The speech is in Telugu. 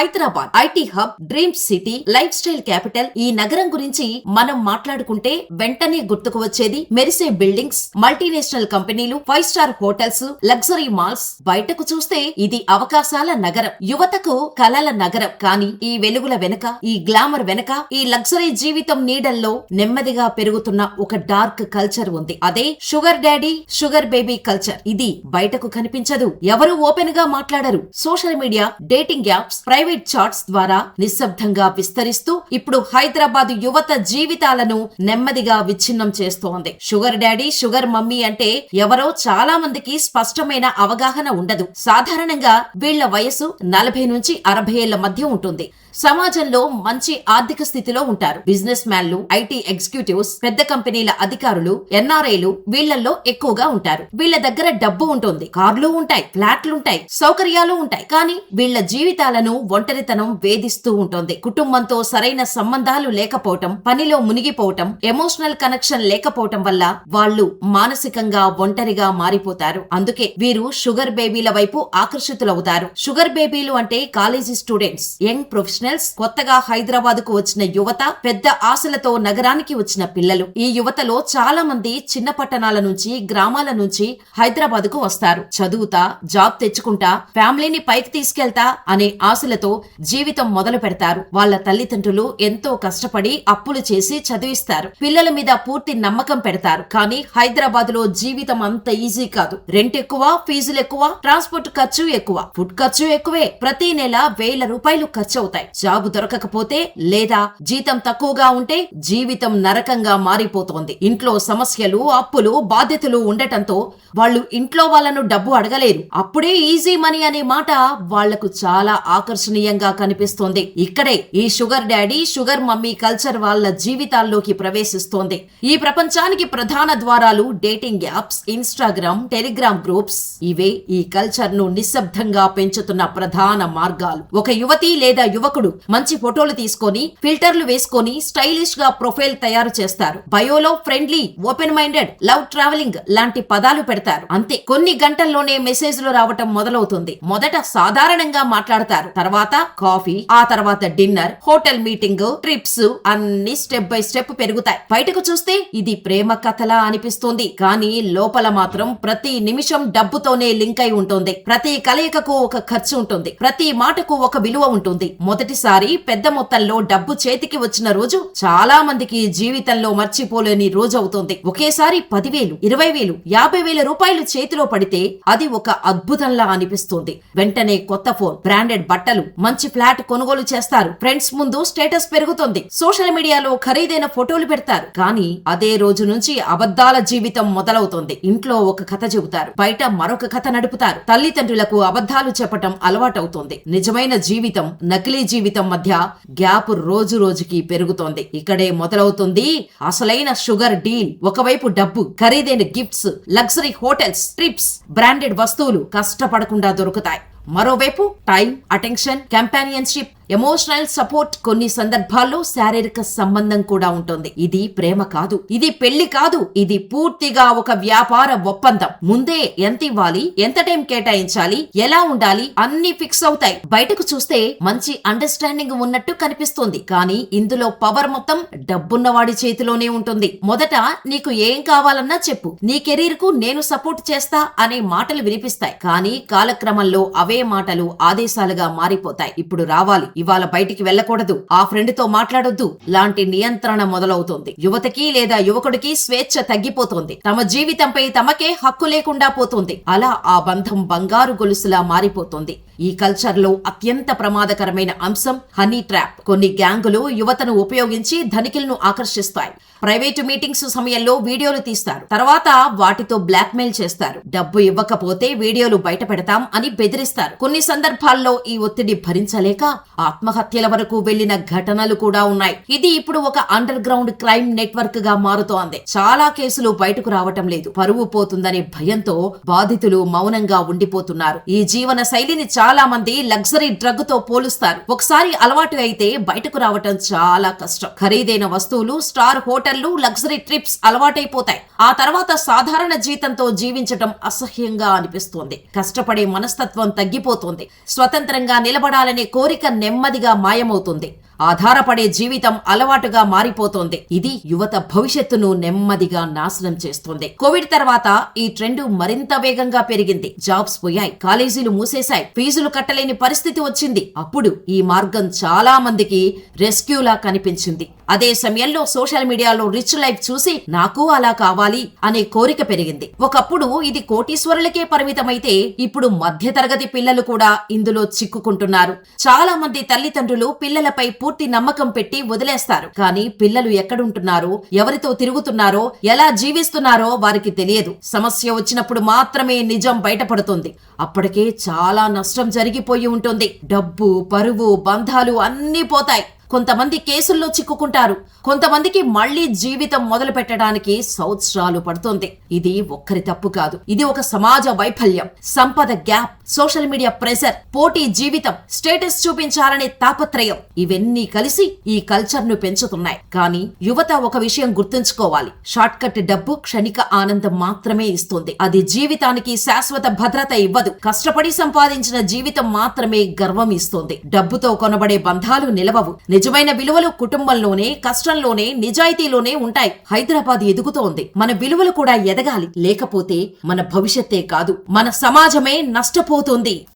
Hyderabad IT hub dream city lifestyle capital ఈ నగరం గురించి మనం మాట్లాడుకుంటే వెంటనే గుర్తుకు వచ్చేది మెరిసే బిల్డింగ్స్ మల్టీనేషనల్ కంపెనీలు five star hotels luxury malls. బయటకు చూస్తే ఇది అవకాశాల నగరం. యువతకు కలల నగరం. కానీ ఈ వెలుగుల వెనక ఈ గ్లామర్ వెనక ఈ లగ్జరీ జీవితం నీడల్లో నెమ్మదిగా పెరుగుతున్న ఒక డార్క్ కల్చర్ ఉంది. అదే sugar daddy sugar baby culture. ఇది బయటకు కనిపించదు. ఎవరు ఓపెన్గా మాట్లాడరు. Social media dating apps private chats ద్వారా నిశ్శబ్దంగా విస్తరిస్తూ ఇప్పుడు హైదరాబాద్ యువత జీవితాలను నెమ్మదిగా విచ్ఛిన్నం చేస్తోంది. షుగర్ డాడీ షుగర్ మమ్మీ అంటే ఎవరో చాలా మందికి స్పష్టమైన అవగాహన ఉండదు. సాధారణంగా వీళ్ళ వయసు నలభై నుంచి అరవై ఏళ్ళ మధ్య ఉంటుంది. సమాజంలో మంచి ఆర్థిక స్థితిలో ఉంటారు. బిజినెస్ మ్యాన్లు ఐటీ ఎగ్జిక్యూటివ్స్ పెద్ద కంపెనీల అధికారులు ఎన్ఆర్ఐలు వీళ్ళలో ఎక్కువగా ఉంటారు. వీళ్ళ దగ్గర డబ్బు ఉంటుంది. కార్లు ఉంటాయి ఫ్లాట్లు ఉంటాయి సౌకర్యాలు ఉంటాయి. కానీ వీళ్ళ జీవితాలను ఒంటరితనం వేధిస్తూ ఉంటుంది. కుటుంబంతో సరైన సంబంధాలు లేకపోవటం పనిలో మునిగిపోవటం ఎమోషనల్ కనెక్షన్ లేకపోవటం వల్ల వాళ్ళు మానసికంగా ఒంటరిగా మారిపోతారు. అందుకే వీరు షుగర్ బేబీల వైపు ఆకర్షితులవుతారు. షుగర్ బేబీలు అంటే కాలేజీ స్టూడెంట్స్ యంగ్ ప్రొఫెషనల్స్ కొత్తగా హైదరాబాద్కు వచ్చిన యువత పెద్ద ఆశలతో నగరానికి వచ్చిన పిల్లలు. ఈ యువతలో చాలా మంది చిన్న పట్టణాల నుంచి గ్రామాల నుంచి హైదరాబాద్కు వస్తారు. చదువుతా జాబ్ తెచ్చుకుంటా ఫ్యామిలీని పైకి తీసుకెళ్తా అనే ఆశలతో జీవితం మొదలు పెడతారు. వాళ్ళ తల్లిదండ్రులు ఎంతో కష్టపడి అప్పులు చేసి చదివిస్తారు. పిల్లల మీద పూర్తి నమ్మకం పెడతారు. కానీ హైదరాబాద్లో జీవితం అంత ఈజీ కాదు. రెంట్ ఎక్కువ ఫీజులు ఎక్కువ ట్రాన్స్పోర్ట్ ఖర్చు ఎక్కువ. ఫుడ్ ఖర్చు ఎక్కువే. ప్రతి నెల వేల రూపాయలు ఖర్చు అవుతాయి. జాబు దొరకకపోతే లేదా జీతం తక్కువగా ఉంటే జీవితం నరకంగా మారిపోతోంది. ఇంట్లో సమస్యలు అప్పులు బాధ్యతలు ఉండటంతో వాళ్ళు ఇంట్లో వాళ్ళను డబ్బు అడగలేరు. అప్పుడే ఈజీ మనీ అనే మాట వాళ్ళకు చాలా ఆకర్షణ ఆకర్షణీయంగా కనిపిస్తోంది. ఇక్కడే ఈ sugar daddy sugar mummy culture వాళ్ళ జీవితాల్లోకి ప్రవేశిస్తోంది. ఈ ప్రపంచానికి ప్రధాన ద్వారాలు dating apps Instagram Telegram groups. ఇవే ఈ కల్చర్ను నిశ్శబ్దంగా పెంచుతున్న ప్రధాన మార్గాలు. ఒక యువతి లేదా యువకుడు మంచి ఫోటోలు తీసుకొని ఫిల్టర్లు వేసుకొని స్టైలిష్గా ప్రొఫైల్ తయారు చేస్తారు. బయోలో friendly open minded love travelling లాంటి పదాలు పెడతారు. అంతే. కొన్ని గంటల్లోనే మెసేజ్లు రావటం మొదలవుతుంది. మొదట సాధారణంగా మాట్లాడతారు. తర్వాత కాఫీ ఆ తర్వాత డిన్నర్ హోటల్ మీటింగ్ ట్రిప్స్ అన్ని స్టెప్ బై స్టెప్ పెరుగుతాయి. బయటకు చూస్తే ఇది ప్రేమ కథలా అనిపిస్తుంది. కానీ లోపల మాత్రం ప్రతి నిమిషం డబ్బుతోనే లింక్ అయి ఉంటుంది. ప్రతి కలయికకు ఒక ఖర్చు ఉంటుంది. ప్రతి మాటకు ఒక విలువ ఉంటుంది. మొదటిసారి పెద్ద మొత్తంలో డబ్బు చేతికి వచ్చిన రోజు చాలా మందికి జీవితంలో మర్చిపోలేని రోజు అవుతుంది. ఒకేసారి పదివేలు ఇరవై వేలు యాభై వేల రూపాయలు చేతిలో పడితే అది ఒక అద్భుతంలా అనిపిస్తుంది. వెంటనే కొత్త ఫోన్ బ్రాండెడ్ బట్టలు మంచి ఫ్లాట్ కొనుగోలు చేస్తారు. ఫ్రెండ్స్ ముందు స్టేటస్ పెరుగుతుంది. సోషల్ మీడియాలో ఖరీదైన ఫోటోలు పెడతారు. కానీ అదే రోజు నుంచి అబద్ధాల జీవితం మొదలవుతుంది. ఇంట్లో ఒక కథ చెబుతారు. బయట మరొక కథ నడుపుతారు. తల్లిదండ్రులకు అబద్ధాలు చెప్పటం అలవాటవుతుంది. నిజమైన జీవితం నకిలీ జీవితం మధ్య గ్యాప్ రోజు రోజుకి పెరుగుతోంది. ఇక్కడే మొదలవుతుంది అసలైన షుగర్ డీల్. ఒకవైపు డబ్బు ఖరీదైన gifts luxury hotels trips branded వస్తువులు కష్టపడకుండా దొరుకుతాయి. మరోవైపు time attention companionship emotional support కొన్ని సందర్భాల్లో శారీరక సంబంధం కూడా ఉంటుంది. ఇది ప్రేమ కాదు. ఇది పెళ్ళి కాదు. ఇది పూర్తిగా ఒక వ్యాపార ఒప్పందం. ముందే ఎంత ఇవ్వాలి? ఎంత టైం కేటాయించాలి? ఎలా ఉండాలి? అన్ని ఫిక్స్ అవుతాయి. బయటకు చూస్తే మంచి అండర్స్టాండింగ్ ఉన్నట్టు కనిపిస్తుంది. కానీ ఇందులో పవర్ మొత్తం డబ్బున్నవాడి చేతిలోనే ఉంటుంది. మొదట నీకు ఏం కావాలన్నా చెప్పు. నీ కెరీర్కు నేను సపోర్ట్ చేస్తా అనే మాటలు వినిపిస్తాయి. కానీ కాలక్రమంలో అవే మాటలు ఆదేశాలుగా మారిపోతాయి. ఇప్పుడు రావాలి. ఇవాళ బయటికి వెళ్ళకూడదు. ఆ ఫ్రెండ్తో మాట్లాడొద్దు. లాంటి నియంత్రణ మొదలవుతుంది. యువతకి లేదా యువకుడికి స్వేచ్ఛ తగ్గిపోతుంది. తమ జీవితంపై తమకే హక్కు లేకుండా పోతుంది. అలా ఆ బంధం బంగారు గొలుసులా మారిపోతుంది. ఈ కల్చర్లో అత్యంత ప్రమాదకరమైన అంశం హనీ ట్రాప్. కొన్ని గ్యాంగులు యువతను ఉపయోగించి ధనికులను ఆకర్షిస్తాయి. ప్రైవేటు మీటింగ్స్ సమయంలో వీడియోలు తీస్తారు. తర్వాత వాటితో బ్లాక్మెయిల్ చేస్తారు. డబ్బు ఇవ్వకపోతే వీడియోలు బయట పెడతాం అని బెదిరిస్తారు. కొన్ని సందర్భాల్లో ఈ ఒత్తిడి భరించలేక ఆత్మహత్యల వరకు వెళ్ళిన ఘటనలు కూడా ఉన్నాయి. ఇది ఇప్పుడు ఒక అండర్ గ్రౌండ్ క్రైమ్ నెట్వర్క్గా మారుతోంది. చాలా కేసులు బయటకు రావటం లేదు. పరువు పోతుందనే భయంతో బాధితులు మౌనంగా ఉండిపోతున్నారు. ఈ జీవన శైలిని చాలా మంది లగ్జరీ డ్రగ్తో పోలుస్తారు. ఒకసారి అలవాటు అయితే బయటకు రావటం చాలా కష్టం. ఖరీదైన వస్తువులు స్టార్ హోటళ్ళు లగ్జరీ ట్రిప్స్ అలవాటైపోతాయి. ఆ తర్వాత సాధారణ జీతంతో జీవించటం అసహ్యంగా అనిపిస్తోంది. కష్టపడే మనస్తత్వం తగ్గిపోతుంది. స్వతంత్రంగా నిలబడాలనే కోరిక నెమ్మదిగా మాయమవుతుంది. ఆధారపడే జీవితం అలవాటుగా మారిపోతోంది. ఇది యువత భవిష్యత్తును నెమ్మదిగా నాశనం చేస్తుంది. కోవిడ్ తర్వాత ఈ ట్రెండ్ మరింత వేగంగా పెరిగింది. జాబ్స్ పోయాయి కాలేజీలు మూసేశాయి ఫీజులు కట్టలేని పరిస్థితి వచ్చింది. అప్పుడు ఈ మార్గం చాలా మందికి రెస్క్యూలా కనిపించింది. అదే సమయంలో సోషల్ మీడియాలో రిచ్ లైఫ్ చూసి నాకు అలా కావాలి అనే కోరిక పెరిగింది. ఒకప్పుడు ఇది కోటీశ్వరులకే పరిమితమైతే ఇప్పుడు మధ్యతరగతి పిల్లలు కూడా ఇందులో చిక్కుకుంటున్నారు. చాలా మంది తల్లిదండ్రులు పిల్లలపై పూర్తి నమ్మకం పెట్టి వదిలేస్తారు. కానీ పిల్లలు ఎక్కడుంటున్నారో ఎవరితో తిరుగుతున్నారో ఎలా జీవిస్తున్నారో వారికి తెలియదు. సమస్య వచ్చినప్పుడు మాత్రమే నిజం బయటపడుతుంది. అప్పటికే చాలా నష్టం జరిగిపోయి ఉంటుంది. డబ్బు పరువు బంధాలు అన్నీ పోతాయి. కొంతమంది కేసుల్లో చిక్కుకుంటారు. కొంతమందికి మళ్ళీ జీవితం మొదలు పెట్టడానికి సంవత్సరాలు పడుతుంది. ఇది ఒక్కరి తప్పు కాదు. ఇది ఒక సమాజ వైఫల్యం. సంపద గ్యాప్ సోషల్ మీడియా ప్రెషర్ పోటీ జీవితం స్టేటస్ చూపించాలనే తాపత్రయం. ఇవన్నీ కలిసి ఈ కల్చర్ను పెంచుతున్నాయి. కానీ యువత ఒక విషయం గుర్తుంచుకోవాలి. షార్ట్ కట్ డబ్బు క్షణిక ఆనందం మాత్రమే ఇస్తుంది. అది జీవితానికి శాశ్వత భద్రత ఇవ్వదు. కష్టపడి సంపాదించిన జీవితం మాత్రమే గర్వం ఇస్తుంది. డబ్బుతో కొనబడే బంధాలు నిలవవు. నిజమైన విలువలు కుటుంబంలోనే కష్టంలోనే నిజాయితీలోనే ఉంటాయి. హైదరాబాద్ ఎదుగుతోంది. మన విలువలు కూడా ఎదగాలి. లేకపోతే మన భవిష్యత్తే కాదు. మన సమాజమే నష్టపోతుంది.